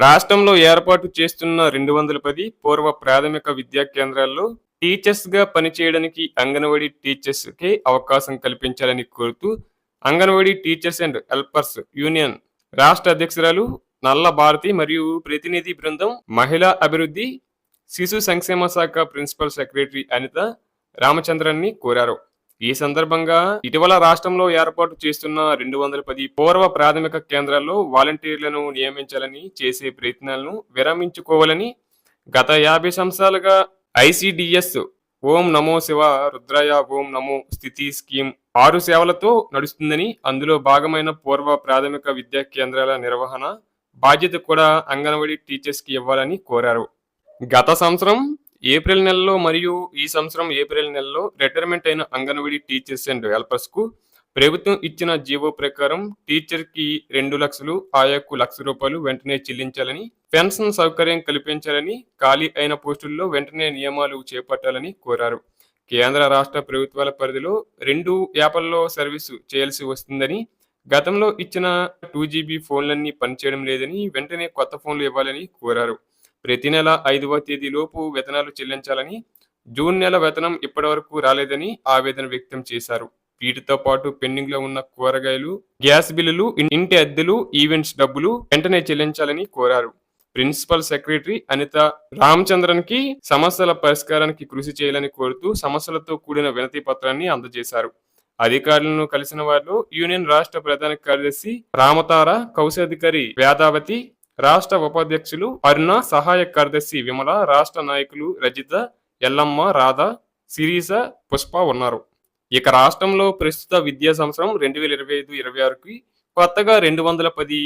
రాష్ట్రంలో ఏర్పాటు చేస్తున్న రెండు వందల పది పూర్వ ప్రాథమిక విద్యా కేంద్రాల్లో టీచర్స్గా పనిచేయడానికి అంగన్వాడీ టీచర్స్కి అవకాశం కల్పించాలని కోరుతూ anganwadi teachers and helpers union రాష్ట్ర అధ్యక్షురాలు నల్ల భారతి మరియు ప్రతినిధి బృందం మహిళా అభివృద్ధి శిశు సంక్షేమ శాఖ ప్రిన్సిపల్ సెక్రటరీ అనిత రామచంద్రన్ని కోరారు. ఈ సందర్భంగా ఇటీవల రాష్ట్రంలో ఏర్పాటు చేస్తున్న రెండు వందల పది పూర్వ ప్రాథమిక కేంద్రాల్లో వాలంటీర్లను నియమించాలని చేసే ప్రయత్నాలను విరమించుకోవాలని గత యాభై సంవత్సరాలుగా ఐసిడిఎస్ ఓం నమో శివ రుద్రయ ఓం నమో స్థితి స్కీమ్ ఆరు సేవలతో నడుస్తుందని అందులో భాగమైన పూర్వ ప్రాథమిక విద్యా కేంద్రాల నిర్వహణ బాధ్యత కూడా అంగన్వాడీ టీచర్స్కి ఇవ్వాలని కోరారు. గత సంవత్సరం ఏప్రిల్ నెలలో మరియు ఈ సంవత్సరం ఏప్రిల్ నెలలో రిటైర్మెంట్ అయిన అంగన్వాడీ టీచర్స్ అండ్ హెల్పర్స్కు ప్రభుత్వం ఇచ్చిన జీవో ప్రకారం టీచర్కి రెండు లక్షలు ఆయాకు లక్ష రూపాయలు వెంటనే చెల్లించాలని పెన్షన్ సౌకర్యం కల్పించాలని ఖాళీ అయిన పోస్టుల్లో వెంటనే నియమాలు చేపట్టాలని కోరారు. కేంద్ర రాష్ట్ర ప్రభుత్వాల పరిధిలో రెండు యాప్ల్లో సర్వీసు చేయాల్సి వస్తుందని గతంలో ఇచ్చిన టూ జీబీ ఫోన్లన్నీ పనిచేయడం లేదని వెంటనే కొత్త ఫోన్లు ఇవ్వాలని కోరారు. ప్రతి నెల ఐదవ తేదీలోపు వేతనాలు చెల్లించాలని జూన్ నెల వేతనం ఇప్పటివరకు రాలేదని ఆవేదన వ్యక్తం చేశారు. వీటితో పాటు పెండింగ్లో ఉన్న కూరగాయలు గ్యాస్ బిల్లులు ఇంటి అద్దెలు ఈవెంట్స్ డబ్బులు వెంటనే చెల్లించాలని కోరారు. ప్రిన్సిపల్ సెక్రటరీ అనిత రామచంద్రన్కి సమస్యల పరిష్కారానికి కృషి చేయాలని కోరుతూ సమస్యలతో కూడిన వినతి పత్రాన్ని అందజేశారు. అధికారులను కలిసిన వారిలో యూనియన్ రాష్ట్ర ప్రధాన కార్యదర్శి రామతార కౌశాధికారి వేదావతి రాష్ట్ర ఉపాధ్యక్షులు అరుణ సహాయ కార్యదర్శి విమల రాష్ట్ర నాయకులు రజిత ఎల్లమ్మ రాధ సిరీస పుష్ప ఉన్నారు. ఇక రాష్ట్రంలో ప్రస్తుత విద్యా సంవత్సరం రెండు వేల ఇరవై ఐదు ఇరవై ఆరుకి కొత్తగా రెండు వందల పది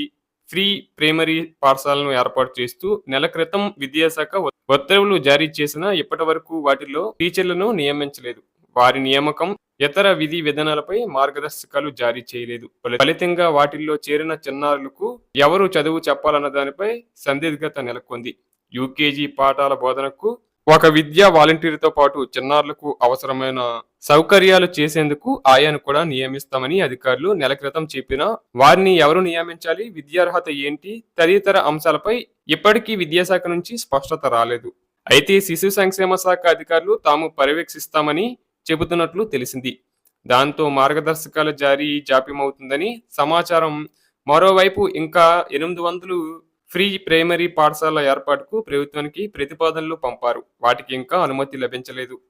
ఫ్రీ ప్రైమరీ పాఠశాలను ఏర్పాటు చేస్తూ నెల క్రితం విద్యాశాఖ ఉత్తర్వులు జారీ చేసిన ఇప్పటి వరకు వాటిలో టీచర్లను నియమించలేదు. వారి నియామకం ఇతర విధి విధానాలపై మార్గదర్శకాలు జారీ చేయలేదు. ఫలితంగా వాటిల్లో చేరిన చిన్నారులకు ఎవరు చదువు చెప్పాలన్న దానిపై సందిగ్ధత నెలకొంది. యూకేజీ పాఠాల బోధనకు ఒక విద్యా వాలంటీర్తో పాటు చిన్నారులకు అవసరమైన సౌకర్యాలు చేసేందుకు ఆయాను కూడా నియమిస్తామని అధికారులు నెల క్రితం చెప్పినా వారిని ఎవరు నియమించాలి విద్యార్హత ఏంటి తదితర అంశాలపై ఇప్పటికీ విద్యాశాఖ నుంచి స్పష్టత రాలేదు. అయితే శిశు సంక్షేమ శాఖ అధికారులు తాము పర్యవేక్షిస్తామని చెబుతున్నట్లు తెలిసింది. దాంతో మార్గదర్శకాల జారీ జాప్యమవుతుందని సమాచారం. మరోవైపు ఇంకా ఎనిమిది వందలు ఫ్రీ ప్రైమరీ పాఠశాల ఏర్పాటుకు ప్రభుత్వానికి ప్రతిపాదనలు పంపారు. వాటికి ఇంకా అనుమతి లభించలేదు.